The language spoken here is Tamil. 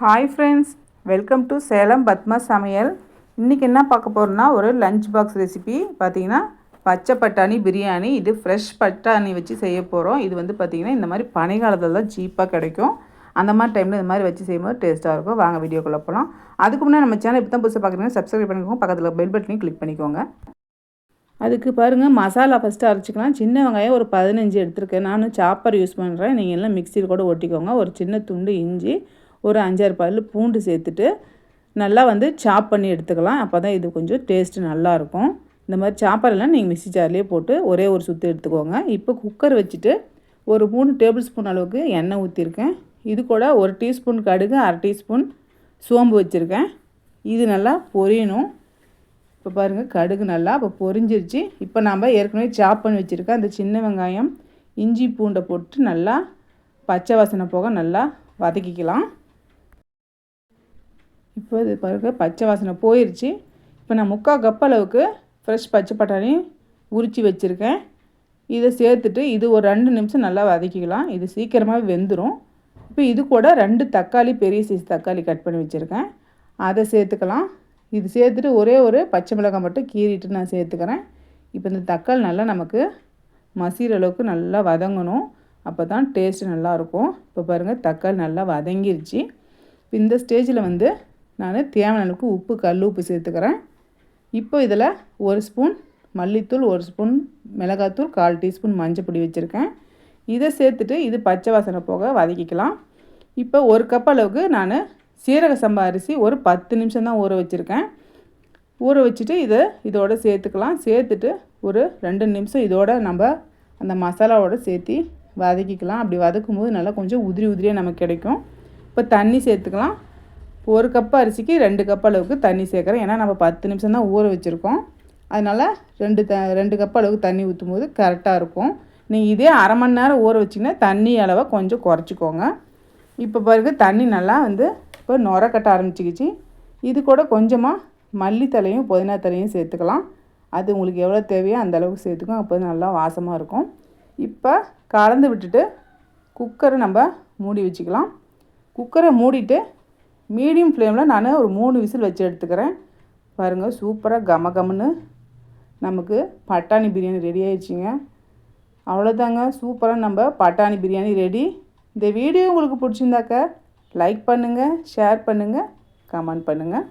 Hi friends welcome to Salem Padma சமையல் இன்றைக்கி என்ன பார்க்க போகிறோன்னா ஒரு லஞ்ச் பாக்ஸ் ரெசிபி பார்த்தீங்கன்னா பச்சை பட்டாணி பிரியாணி. இது ஃப்ரெஷ் பட்டாணி வச்சு செய்ய போகிறோம் இது வந்து பார்த்திங்கன்னா இந்த மாதிரி பனிக்காலத்தில் தான் சீப்பாக கிடைக்கும். அந்த மாதிரி டைமில் இந்த மாதிரி வச்சு செய்யும்போது டேஸ்ட்டாக இருக்கும். வாங்க வீடியோக்குள்ளே போகலாம் அதுக்கு முன்னாடி நம்ம சேனல் இப்போ தான் புதுசாக பார்க்குறீங்கன்னா சப்ஸ்கிரைப் பண்ணிக்கோங்க. பக்கத்தில் பெல் பட்டனையும் கிளிக் பண்ணிக்கோங்க. அதுக்கு பாருங்கள் மசாலா ஃபஸ்ட்டு அரைச்சிக்கலாம். சின்ன வெங்காயம் ஒரு பதினஞ்சு எடுத்திருக்கேன். நான் சாப்பர் யூஸ் பண்ணுறேன் நீங்கள் எல்லாம் மிக்சியில் கூட ஒட்டிக்கோங்க. ஒரு சின்ன துண்டு இஞ்சி ஒரு அஞ்சாறு பல் பூண்டு சேர்த்துட்டு நல்லா வந்து சாப் பண்ணி எடுத்துக்கலாம். அப்போ தான் இது கொஞ்சம் டேஸ்ட்டு நல்லாயிருக்கும். இந்த மாதிரி சாப்பரெல்லாம் நீங்கள் மிக்சி ஜார்லேயே போட்டு ஒரே ஒரு சுற்று எடுத்துக்கோங்க. இப்போ குக்கர் வச்சுட்டு ஒரு மூணு டேபிள் ஸ்பூன் அளவுக்கு எண்ணெய் ஊற்றிருக்கேன் இது கூட ஒரு டீஸ்பூன் கடுகு அரை டீஸ்பூன் சோம்பு வச்சுருக்கேன். இது நல்லா பொரியணும். இப்போ பாருங்கள் கடுகு நல்லா இப்போ பொரிஞ்சிருச்சு. இப்போ நாம் ஏற்கனவே சாப் பண்ணி வச்சுருக்கேன் அந்த சின்ன வெங்காயம் இஞ்சி பூண்டை போட்டு நல்லா பச்சை வாசனை போக நல்லா வதக்கிக்கலாம். இப்போ இது பாருங்க பச்சை வாசனை போயிடுச்சு இப்போ நான் முக்கால் கப் அளவுக்கு ஃப்ரெஷ் பச்சை பட்டாணி உரித்து வச்சுருக்கேன். இதை சேர்த்துட்டு இது ஒரு ரெண்டு நிமிஷம் நல்லா வதக்கிக்கலாம். இது சீக்கிரமாகவே வெந்துடும் இப்போ இது கூட ரெண்டு தக்காளி பெரிய சைஸ் தக்காளி கட் பண்ணி வச்சுருக்கேன். அதை சேர்த்துக்கலாம். இது சேர்த்துட்டு ஒரே ஒரு பச்சை மிளகாய் மட்டும் கீறிட்டு நான் சேர்த்துக்கிறேன். இப்போ இந்த தக்காளி நல்லா நமக்கு மசிகிற அளவுக்கு நல்லா வதங்கணும். அப்போ தான் டேஸ்ட்டு நல்லாயிருக்கும் இப்போ பாருங்கள் தக்காளி நல்லா வதங்கிருச்சு. இப்போ இந்த ஸ்டேஜில் வந்து நான் தேவையான அளவுக்கு உப்பு கல் உப்பு சேர்த்துக்கிறேன். இப்போ இதில் ஒரு ஸ்பூன் மல்லித்தூள் ஒரு ஸ்பூன் மிளகாத்தூள் கால் டீஸ்பூன் மஞ்சள் பொடி வச்சுருக்கேன். இதை சேர்த்துட்டு இது பச்சை வாசனை போக வதக்கிக்கலாம். இப்போ ஒரு கப் அளவுக்கு நான் சீரக சம்பா அரிசி ஒரு பத்து நிமிஷம் தான் ஊற வச்சுருக்கேன். ஊற வச்சுட்டு இதை இதோட சேர்த்துக்கலாம். சேர்த்துட்டு ஒரு ரெண்டு நிமிஷம் இதோட நம்ம அந்த மசாலாவோட சேர்த்து வதக்கிக்கலாம். அப்படி வதக்கும் போது நல்லா கொஞ்சம் உதிரி உதிரியாக நமக்கு கிடைக்கும். இப்போ தண்ணி சேர்த்துக்கலாம். ஒரு கப் அரிசிக்கு ரெண்டு கப் அளவுக்கு தண்ணி சேர்க்குறேன். ஏன்னா நம்ம பத்து நிமிஷம் தான் ஊற வச்சுருக்கோம். அதனால் ரெண்டு த ரெண்டு கப் அளவுக்கு தண்ணி ஊற்றும் போது கரெக்டாக இருக்கும். நீங்கள் இதே அரை மணி நேரம் ஊற வச்சிங்கன்னா தண்ணி அளவை கொஞ்சம் குறைச்சிக்கோங்க. இப்போ பிறகு தண்ணி நல்லா வந்து இப்போ நுர கட்ட ஆரம்பிச்சிக்கிச்சு. இது கூட கொஞ்சமாக மல்லித்தலையும் புதினா தலையும் சேர்த்துக்கலாம். அது உங்களுக்கு எவ்வளோ தேவையோ அந்த அளவுக்கு சேர்த்துக்கும் அப்போ நல்லா வாசமாக இருக்கும். இப்போ கலந்து விட்டுட்டு குக்கரை நம்ம மூடி வச்சுக்கலாம். குக்கரை மூடிட்டு மீடியம் ஃப்ளேமில் நான் ஒரு மூணு விசில் வச்சு எடுத்துக்கிறேன். பாருங்கள் சூப்பராக கம கமன்னு நமக்கு பட்டாணி பிரியாணி ரெடி ஆயிடுச்சுங்க. அவ்வளோதாங்க சூப்பராக நம்ம பட்டாணி பிரியாணி ரெடி இந்த வீடியோ உங்களுக்கு பிடிச்சிருந்தாக்க லைக் பண்ணுங்கள் ஷேர் பண்ணுங்கள் கமெண்ட் பண்ணுங்கள்